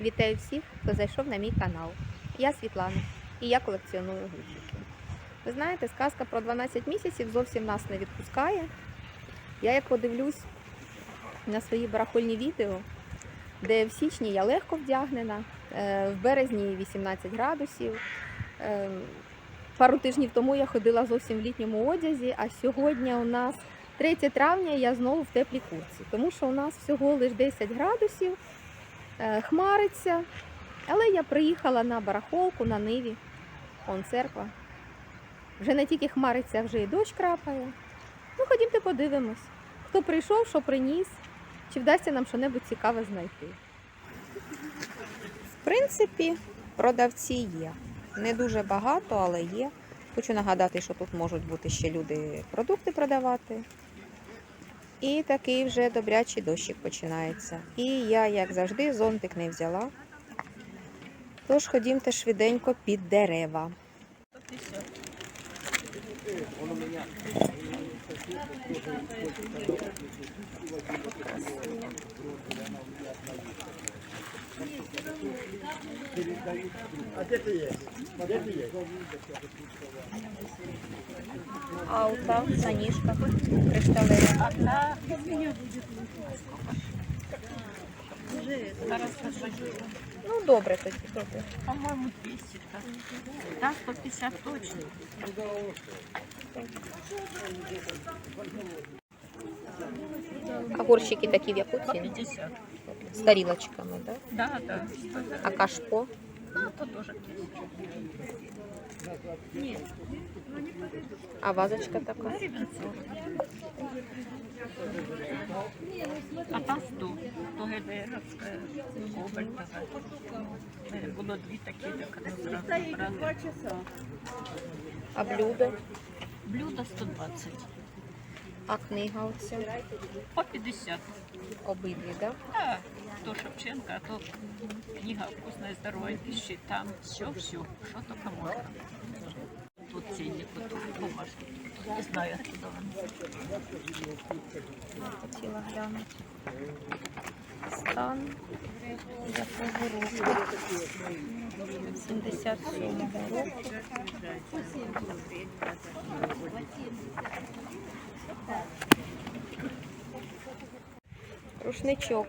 Вітаю всіх, хто зайшов на мій канал. Я Світлана і я колекціоную гудзики. Ви знаєте, сказка про 12 місяців зовсім нас не відпускає. Я як подивлюсь на свої барахольні відео, де в січні я легко вдягнена, е, в березні 18 градусів. Е, Пару тижнів тому я ходила зовсім в літньому одязі, а сьогодні у нас 3 травня я знову в теплій курці, тому що у нас всього лише 10 градусів, хмариться. Але я приїхала на барахолку на Ниві, он церква. Вже не тільки хмариться, а вже і дощ крапає. Ну, ходімте подивимось, хто прийшов, що приніс, чи вдасться нам щось цікаве знайти. В принципі, продавці є. Не дуже багато, але є. Хочу нагадати, що тут можуть бути ще люди продукти продавати. І такий вже добрячий дощик починається. І я, як завжди, зонтик не взяла. Тож ходімте швиденько під дерева. А где ты есть? Где ты есть? А у там на нишках. Одна без меня будет Ну, добре тоді, добре. По-моему, 200. Так, да, 150 точно. А Огурчики такие в Якутии? 50. С тарелочками, да? Да, да. А кашпо? Ну, то тоже. Нет. А вазочка такая? А та 100, то ГДРовська, Кобальтова. Було дві такі, так. А блюдо? Блюдо 120. А книга оця? По 50. Обидві, так? Да? То Шевченко, а то книга «Вкусное здоровье пищи». Там все-все, что только можно. Тут ценник, вот тут бумажки. Не знаю, откуда он. Хотіла глянути. Стан якого року? 77-го року. Рушничок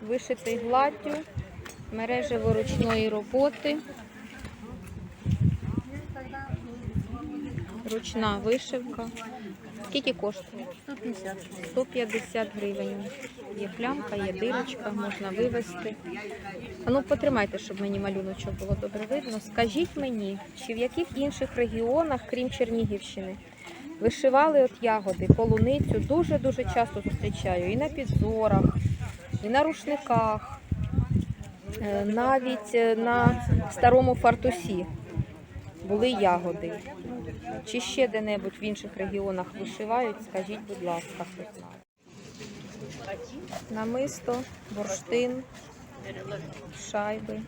вишитий гладдю, мережево ручної роботи. Ручна вишивка. Скільки коштує? 150. 150 гривень. Є плямка, є дирочка, можна вивезти. А ну потримайте, щоб мені малюночок було добре видно. Скажіть мені, чи в яких інших регіонах, крім Чернігівщини, вишивали от ягоди, полуницю дуже-дуже часто зустрічаю і на підзорах, і на рушниках, е, навіть е, на старому фартусі були ягоди. Чи ще де-небудь в інших регіонах вишивають, скажіть, будь ласка, хто знає. Намисто, бурштин, шайби.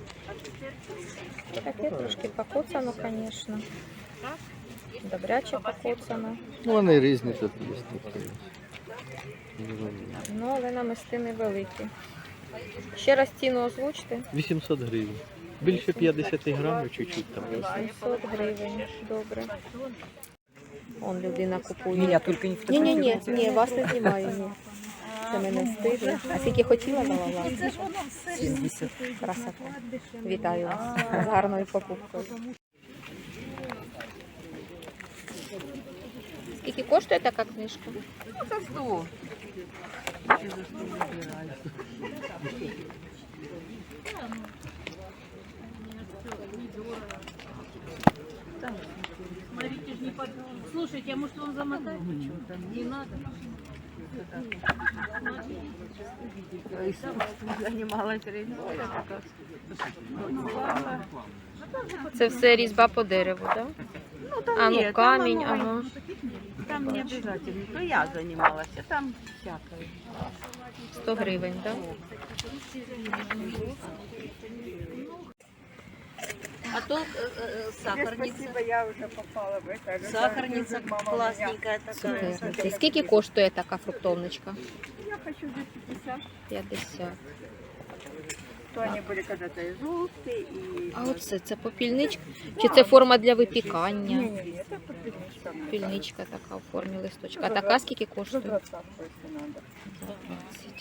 Таке трошки покоцано, звісно. Добряче покоцано. Ну, вони різні тут є. такі. Ну, але намистини великі. Ще раз ціну озвучте. 800 гривень. Більше 50 грамів, чуть-чуть там. 700 гривень. Добре. Он людина купує. Меня только не Ні, ні, ні, ні, вас не знімаю, ні. Це мене стигло. А скільки хотіла дала вас? 70. Красота. Вітаю вас з гарною покупкою. Скільки коштує така книжка? За 100. Слушайте, а может он замотает? Не надо. Це все різьба по дереву, так? Ну, там А, ну нет, камінь, там, оно- ага. Там не обязательно. То я занималась, а там всякое. 100 гривень, так? А то э, э, сахарница. Спасибо, я уже попала в это. Сахарница Мама у меня. классненькая такая. Цукерниці. Скільки коштує така фруктовничка? Я хочу за 50. 50. то они были когда-то и желтые, и... А оце це попільничка? Чи це форма для випікання? Не-не-не, это попельничка. Попільничка така у формі листочка. А така скільки За коштує? двадцатку, если надо. За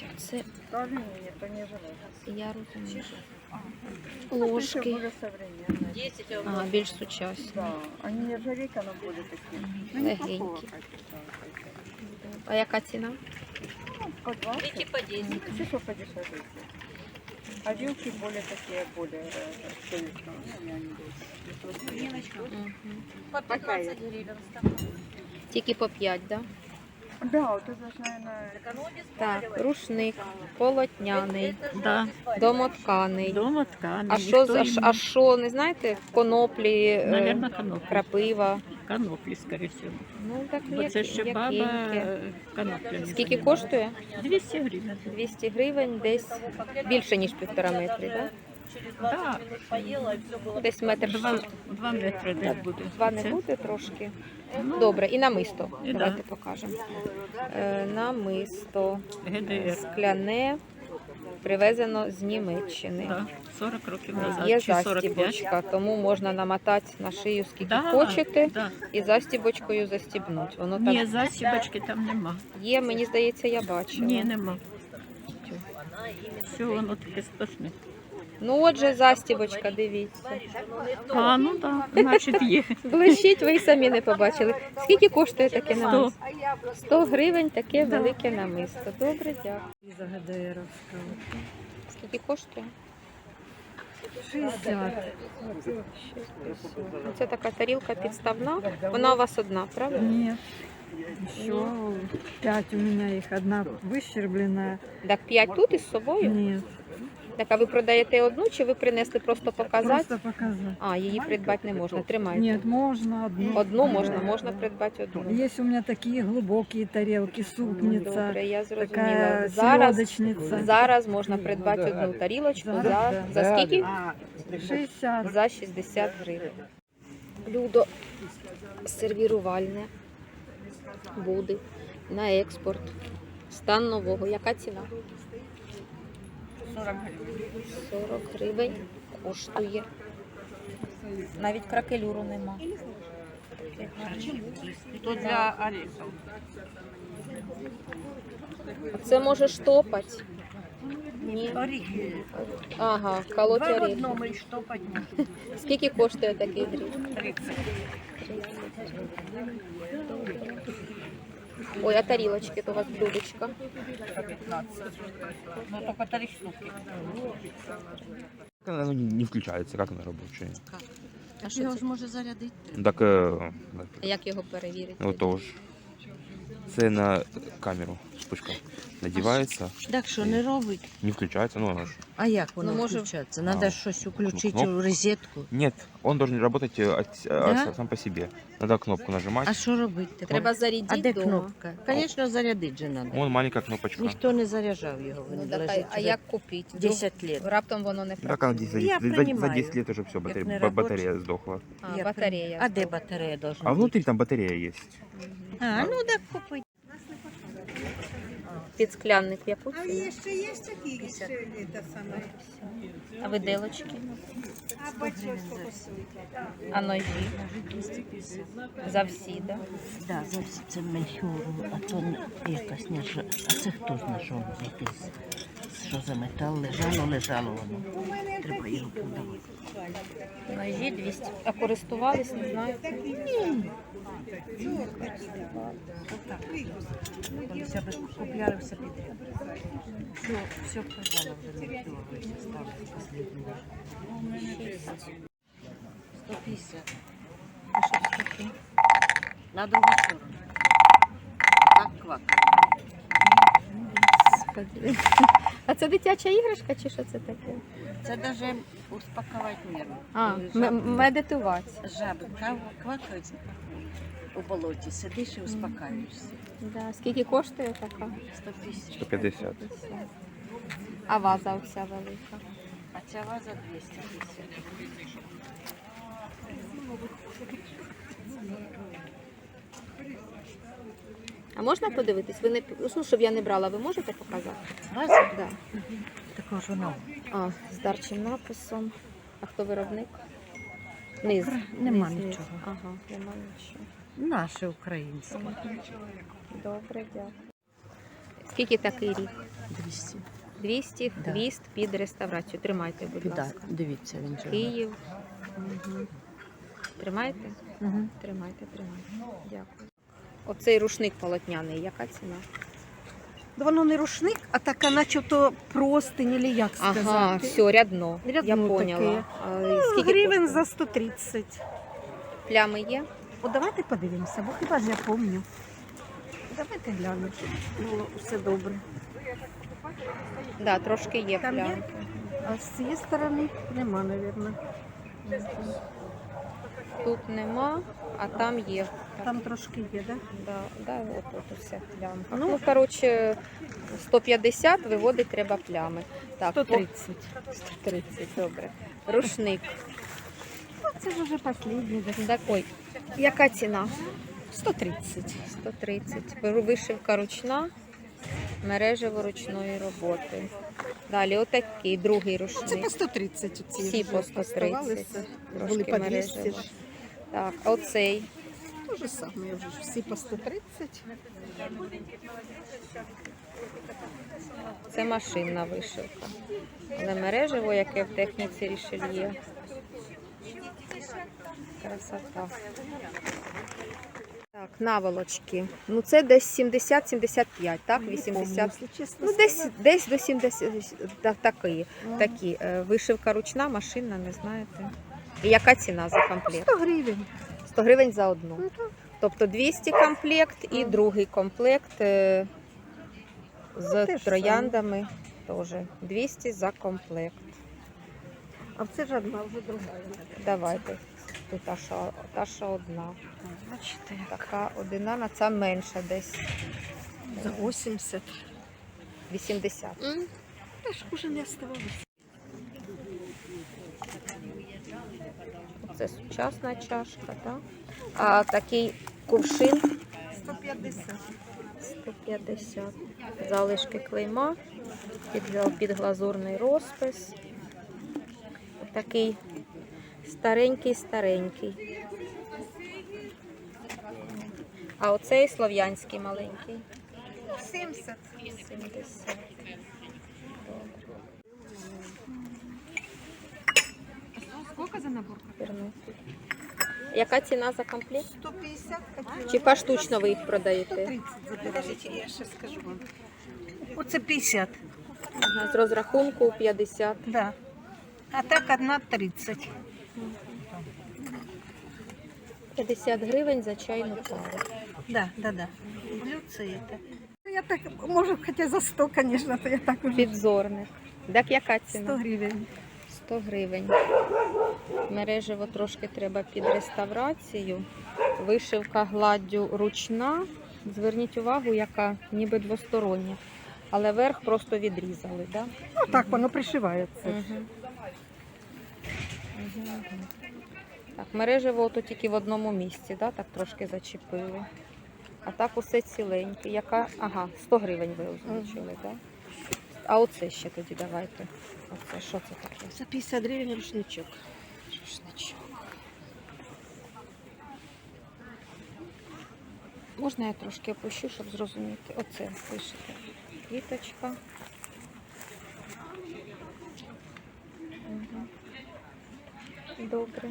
20. Це Скажи мне, то не железо. я розумію. Это Ложки. более современные. 10 а А, більш сучасні. Да, они нержавейка, но более такие. Ну, не Легенькие. такого качества. А яка ціна? Ну, По 20. Эти по 10. Ну, чуть-чуть подешевле. А вилки более такие, более э, советские. Мгм. По Какая? 15 гривен. Тільки по 5, так? Да? Да, вот это же, наверное, Так рушник, полотняний, Да, домотканий. дома ткани. А що, за- а ш- а що, не знаєте, коноплі, е, Наверное, коноплі. крапива? Коноплі, скоріше всього. Ну, так Бо це ще баба м'якеньке. е, коноплями Скільки займалась. коштує? 200 гривень. 200 гривень, десь більше, ніж півтора метри, так? Да, было. Десь метр два, шість. два метри десь буде. Два не Це- буде трошки. Добре, і намисто. І Давайте да. покажемо. Е, намисто ГДР. скляне, привезено з Німеччини. Да, 40 років назад. Є чи 45. застібочка, тому можна намотати на шию скільки Да, хочете, Да. і застібочкою застібнути. Воно Ні, так засібочки там нема. є, мені здається, я бачила. Ні, нема. Все, воно таке страшне. Ну отже, застібочка, дивіться. А, ну так, значить є. Блищить, ви й самі не побачили. Скільки коштує таке Сто. намисто? 100 гривень таке велике намисто. Добре, дякую. За ГДРовського. Скільки коштує? 60. Це така тарілка підставна. Вона у вас одна, правда? Нет. Еще пять у меня их. Одна выщербленная. Так, 5 тут із собою? Нет. Так, а ви продаєте одну чи ви принесли просто показати? Просто показать. А, її придбати не можна. Тримайте. Нет, можно одну. Одну можна, можна придбати одну. Есть у меня такие глубокие тарелки, супница, Добре, я зрозуміла. такая Зараз, зараз можна придбати одну тарілочку за, за скільки? 60. За 60 гривень. Блюдо сервірувальне буде на експорт. Стан нового. Яка ціна? 40 гривен. 40 гривень коштує. Навіть кракелюру нема. То для орехов. Це може штопати. Ні. Орехи. Ага, колоть Два в орехи. одном и что поднять. Скільки коштує такий гріб? 30. Ой, а тарілочки то у вас блюдечка. 15. Ну, только три штуки. Как Оно не включається, включается, как оно рабочее. А що Його це? ж може зарядити. Так, э, А як його перевірити? ну то ж. Це на камеру спичка надівається, Так що не робить? не включается, ну оно ж. А як воно Ну, може- включається? Треба А, щось включити кнопку? у розетку. Нет, он должен работать э, от- Да? э, сам по себе. Надо кнопку нажимать. А що робити? Треба А зарядити де дома. кнопка? Звісно, зарядити же треба. Вон маленькая кнопочка. Ніхто не заряджав його, Ну, він так, а, лежить а вже як купити? 10 років. Раптом воно не Так, працює. она 10, за, Я 10, за, за понимаю. 10 лет уже все, Як батарея, не ба- рабочий. батарея сдохла. А, Як батарея. А де батарея должна А бути? внутри там батарея есть. А, ну так купи. Підсклянник в яку ціну? еще есть такие, еще это самое? А виделочки? А бачок сколько А ножі? За всі, да? Да, зовсім це мельхіору, а то якась не ж- А це хто знайшов якийсь? Що за метал? Лежало, лежало воно. Треба його продавати. Ножі 200. А користувались, не знаєте? Там все купляли все підряд. Все, все продала вже ставити останній. 150. А що таке? На другу сторону. Так квак. Господи. А це дитяча іграшка чи що це таке? Це навіть успокоювати нерви. А, м- медитувати. Жаби кав- квакають у болоті, сидиш і успокаюєшся. Да. Скільки коштує така? 150. 150. А ваза оця велика. А ця ваза 250. А можна подивитись? Ви не ну, щоб я не брала, ви можете показати? Ваза? Да. Такого ж вона. А, з дарчим написом. А хто виробник? Низ. Нема Низ, низ. нічого. Ага, нема нічого. Наше українське. Добре, дякую. Скільки такий рік? 200. 200 Да. хвіст під реставрацію. Тримайте, будь Да, ласка. дивіться, він живе. Київ. Угу. Тримайте? Угу. Тримайте, тримайте. Дякую. Оцей рушник полотняний, яка ціна? Воно не рушник, а така, начебто простинь, или як сказати. Ага, все, рядно. Рядно Я поняла. таке. А, Ну, скільки гривень коштує? за 130. плями є? О, давайте подивимося, бо хіба ж я пам'ятаю. Давайте глянемо, щоб було все добре. Да, трошки є Там є? плями. А з цієї сторони нема, мабуть. Тут нема, а там є. Там трошки є, так? Да, да, от тут уся плямка. Ну. Ну, коротше, 150 виводить треба плями. Так, по- 130. 130, добре. Рушник. Ну, це ж вже останній. да. Такой. Яка ціна? 130. 130. Вишивка ручна, мережево ручної роботи. Далі отакий, другий Ну, Це по 130 оці Всі по 130. Були по 200 Так, а оцей. Те ж саме, вже ж всі по 130. Це машинна вишивка. Але мережево, яке в техніці рішельє. Красота. Так, наволочки. Ну це десь 70-75, так? 80. Ну, десь, десь до 70 та- такі. такі. Е, Вишивка ручна, машинна, не знаєте. І яка ціна за комплект? 100 гривень. 100 гривень за одну. Тобто 200 комплект і другий комплект е, з трояндами теж 200 за комплект. А це ж одна вже друга. Давайте. Тут та що, та що одна. Бачите, Така одинана, ця менша десь за 80. 80. Теж уже не оставалося. Це сучасна чашка, так? А такий кувшин 150. 150. Залишки клейма, під, підглазурний розпис. Такий старенький-старенький. А оцей слов'янський маленький. 70. 70. Сколько за набор? Яка ціна за комплект? 150 хотіла. Чи поштучно ви їх продаєте? 30 забережіть, я ще скажу вам. Оце 50. Ага, з розрахунку 50. Да. А так одна 30. 50 гривень за чайну пару. Да, да, да. Блюдце это. Я так, може, хоча за 100, звісно, то я так уже. Підзорник. Так яка 100 ціна? гривень. 100 гривень. Мережево трошки треба під реставрацію. Вишивка гладдю ручна. Зверніть увагу, яка ніби двостороння. Але верх просто відрізали, так? Ну так воно пришивається. Мгм. Мгм. Так, мережево ото тільки в одному місці, да? так трошки зачепили. А так усе ціленьке. Яка? Ага, 100 гривень ви озвучили, так? А оце ще тоді давайте. Оце, що це таке? За 50 гривень рушничок. Рушничок. Можна я трошки опущу, щоб зрозуміти. Оце пишете. Квіточка. Мгм. Добре.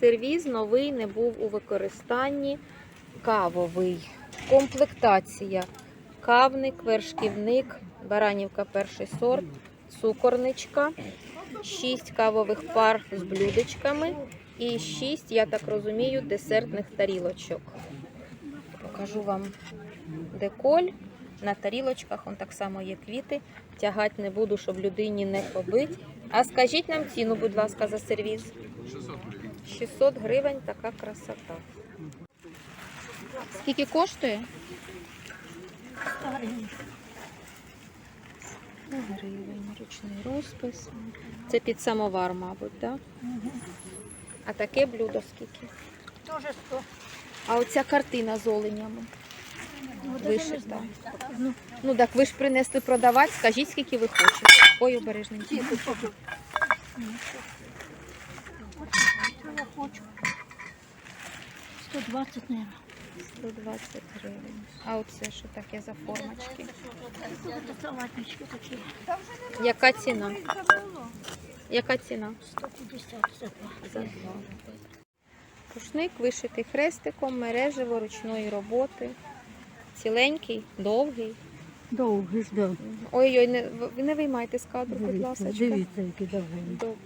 Сервіз новий не був у використанні. Кавовий. Комплектація. Кавник, вершківник, баранівка перший сорт, цукорничка, 6 кавових пар з блюдечками і 6, я так розумію, десертних тарілочок. Покажу вам деколь. На тарілочках он так само є квіти. Тягати не буду, щоб людині не побить. А скажіть нам ціну, будь ласка, за сервіз. 600 гривень така красота. Скільки коштує? 100 гривень, ручний розпис. Це під самовар, мабуть, так? А таке блюдо скільки? Тоже 100. А оця картина з оленями. Вишита. Ну так ви ж принесли продавати, скажіть, скільки ви хочете. Ой, обережненько. хочу. 120, наверное. 120 гривень. А оце що таке за формочки? Яка ціна? Яка ціна? 150. За два. Рушник вишитий хрестиком, мережево ручної роботи. Ціленький, довгий. Довгий ж, да. Ой-ой, не, ви не виймайте з кадру, будь ласка. Дивіться, який довгий. Добре.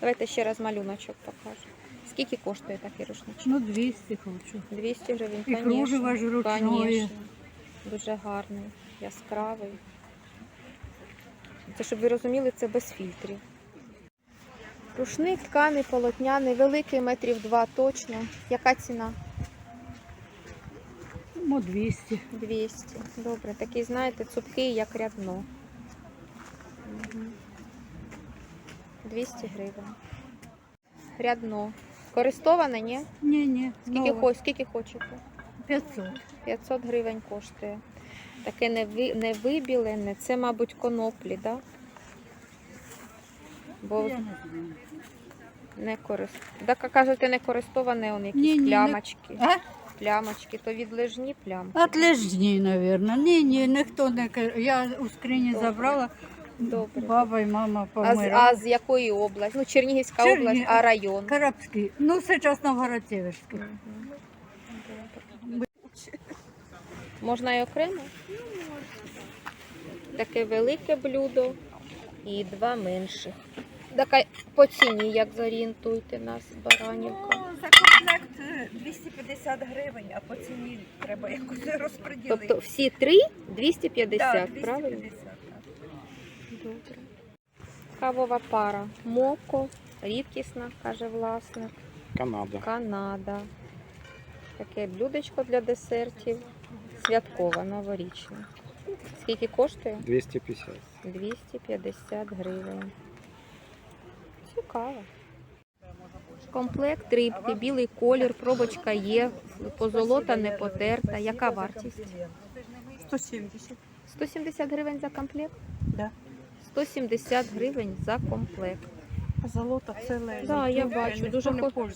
Давайте ще раз малюночок покажу. Скільки коштує такий рушничок? Ну, 200 хочу. 200 гривень, І кружево ж ручної. Конечно. Дуже гарний, яскравий. Це, щоб ви розуміли, це без фільтрів. Рушник тканий, полотняний, великий, метрів два точно. Яка ціна? Ну, 200. 200. Добре, такий, знаєте, цупкий, як рядно. 200 гривень. Рядно. Користоване, ні? Ні, ні. Скільки, нове. хоч, скільки хочете? 500. 500 гривень коштує. Таке не, ви, не вибілене, це, мабуть, коноплі, так? Да? Бо Я не знаю. не. Так, а кажете, не користоване, он якісь Ні, ні, не- плямочки. А? Плямочки, то відлежні плямки. От лежні, мабуть. Ні, ні, ніхто не каже. Я у скрині Добре. забрала. Добре. Баба і мама А помирали. а з якої області? Ну, Чернігівська Чернігів. область, а район. Карабський. Ну, зараз Новгород-Северський. Мгм. Можна і окремо? Таке велике блюдо і два менших. Така по ціні, як зорієнтуйте нас, баранівка. Ну, за комплект е, 250 гривень, а по ціні треба якось розподілити. Тобто всі три 250, Да, правильно? 250, так. Добре. Кавова пара. Моко, рідкісна, каже власник. Канада. Канада. Таке блюдечко для десертів. Святкова, новорічна. Скільки коштує? 250. 250 гривень. Цікаво. Комплект рибки, білий колір, пробочка є, позолота не потерта. Яка вартість? 170. 170 гривень за комплект? Да. 170 гривень за комплект. А золото ціле. Да, я бачу, дуже хо-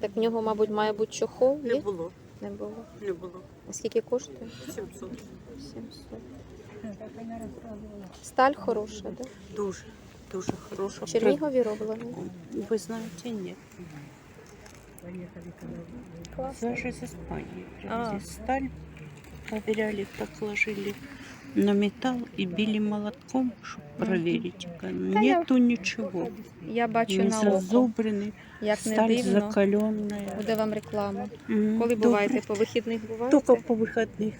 Так в нього, мабуть, має бути чохол. Не було, Не було. не було. А скільки коштує? 700. 700. Сталь хороша, да? Дуже, дуже хороша. В Чернігові роблено. Ви знаєте, ні. Класно. Даже из Испании А. привезли сталь, проверяли, так ложили на металл и били молотком, чтобы проверить. я- Нету ничего. Я бачу Не на око. зазубренный, Як не сталь дивно, закаленная. буде вам реклама. М, Коли добре. буваєте? По вихідних буваєте? Только по выходных.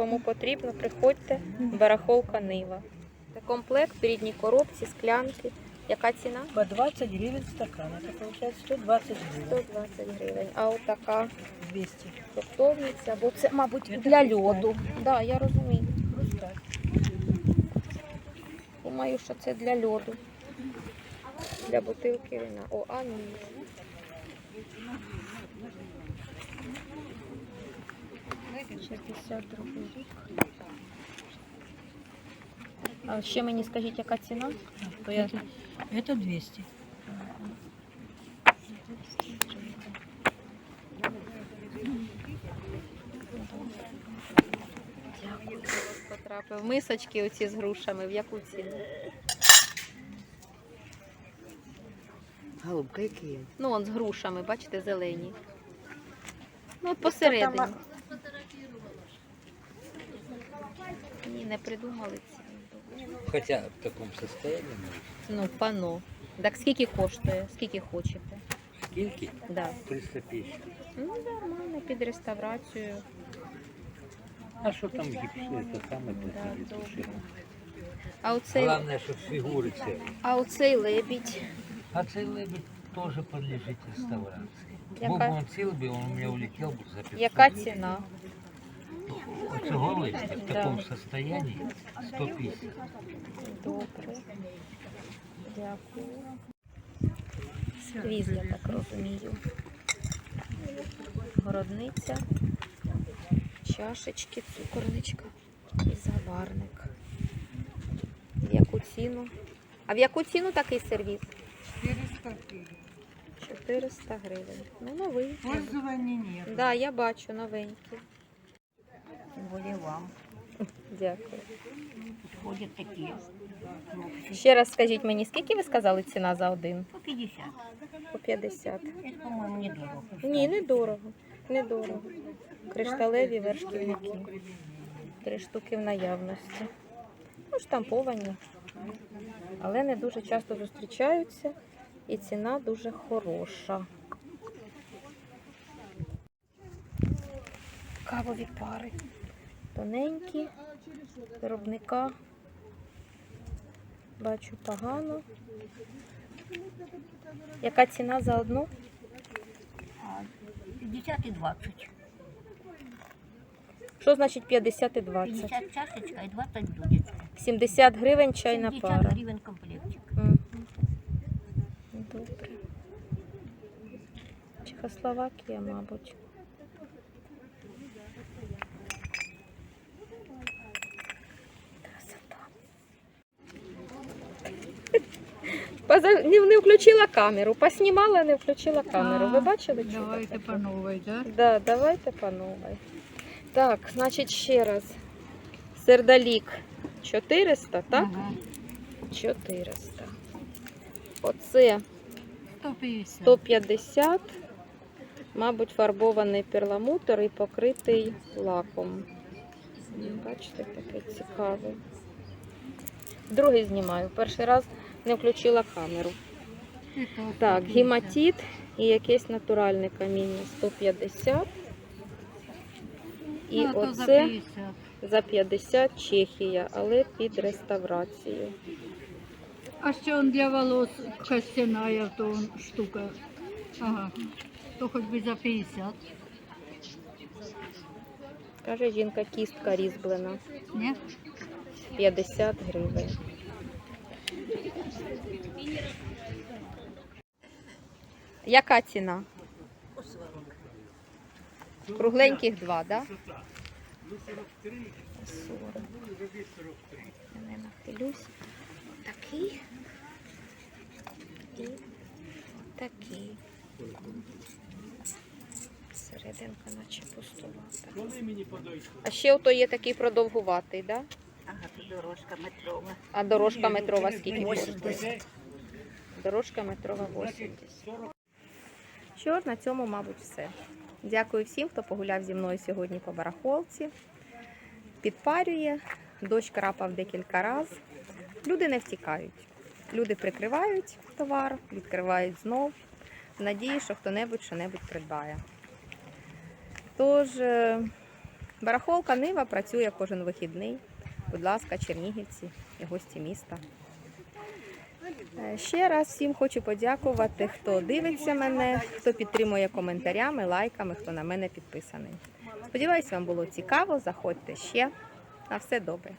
Кому потрібно, приходьте. Барахолка Нива. Це комплект в рідній коробці, склянки. Яка ціна? По 20 гривень стакан. Это получается 120 гривен. 120 гривень. А отака 200. коптовниця, бо це, мабуть, для льоду. Так, да, я розумію. Думаю, що це для льоду. Для бутилки вина. О, а ні. Шістдесят другий рік. А ще мені скажіть, яка ціна? То я... Это 200. Потрапив. Мисочки оці з грушами, в яку ціну? Голубка, які? Ну, он з грушами, бачите, зелені. Ну, от посередині. Ні, не придумали ціну. Хотя в таком состоянии, Ну, пано. Так скільки коштує? Скільки хочете? скільки? Да. 350. Ну, нормально, під реставрацію. А що там гіпси, це саме Да, те добре. А оцей, Головне, щоб фігури це. а оцей лебідь. А цей лебедь теж подлежить реставрації. Яка? Бо б он цілий он у мене улетів би за 500 Яка ціна? Оцього лебедя в такому состоянии 150. Добре. Дякую. Сквіз, я так розумію. городниця, чашечки, цукорничка і заварник. В яку ціну? А в яку ціну такий сервіс? 400 гривень. Ну, новий. Пользования нет. Так, да, я бачу новенький. Буде вам. Дякую. Ходять такі. Ще раз скажіть мені, скільки ви сказали ціна за один? По 50. По 50. Це, по-моєму, недорого. Ні, недорого. Недорого. Кришталеві вершківники. Три штуки в наявності. Ну, штамповані. Але не дуже часто зустрічаються. І ціна дуже хороша. Кавові пари. Тоненькі. Виробника. Бачу погано. Яка ціна за одну? 50 і 20. Що значить 50 і 20? 50 чашечка і 20 буде. 70 гривень чайна 70 пара. гривень комплектик. Мгм. Добре. Чехословакія, мабуть. Не, не включила камеру, поснімала, не включила камеру. Ви бачили? чудо Давайте по новой, да? Да, давайте по новой. Так, значить ще раз. Сердолік 400, так? 400. Оце 150. 150. Мабуть, фарбований перламутр і покритий лаком. Бачите, такий цікавий. Другий знімаю. Перший раз не включила камеру. Так, 150. гематит і якесь натуральне каміння 150. І Ну, то за оце 50. за 50 Чехія, але під реставрацію. А ще он для волос костяная то он штука. Ага. То хоч би за 50. Каже жінка, кістка різьблена. Ні? 50 гривень. Яка ціна? Кругленьких два, так? Да? 40. Я не нахилюсь. Такий. І такий. Серединка наче пустувата. А ще ото є такий продовгуватий, так? Да? Ага, дорожка метрова. А дорожка метрова скільки коштує? Дорожка метрова 80. Що ж, на цьому, мабуть, все. Дякую всім, хто погуляв зі мною сьогодні по барахолці. Підпарює, дощ крапав декілька разів. Люди не втікають. Люди прикривають товар, відкривають знов. В надії, що хто-небудь що-небудь придбає. Тож, е, барахолка Нива працює кожен вихідний. Будь ласка, чернігівці і гості міста. Е, Ще раз всім хочу подякувати, хто дивиться мене, хто підтримує коментарями, лайками, хто на мене підписаний. Сподіваюсь, вам було цікаво. Заходьте ще. На все добре.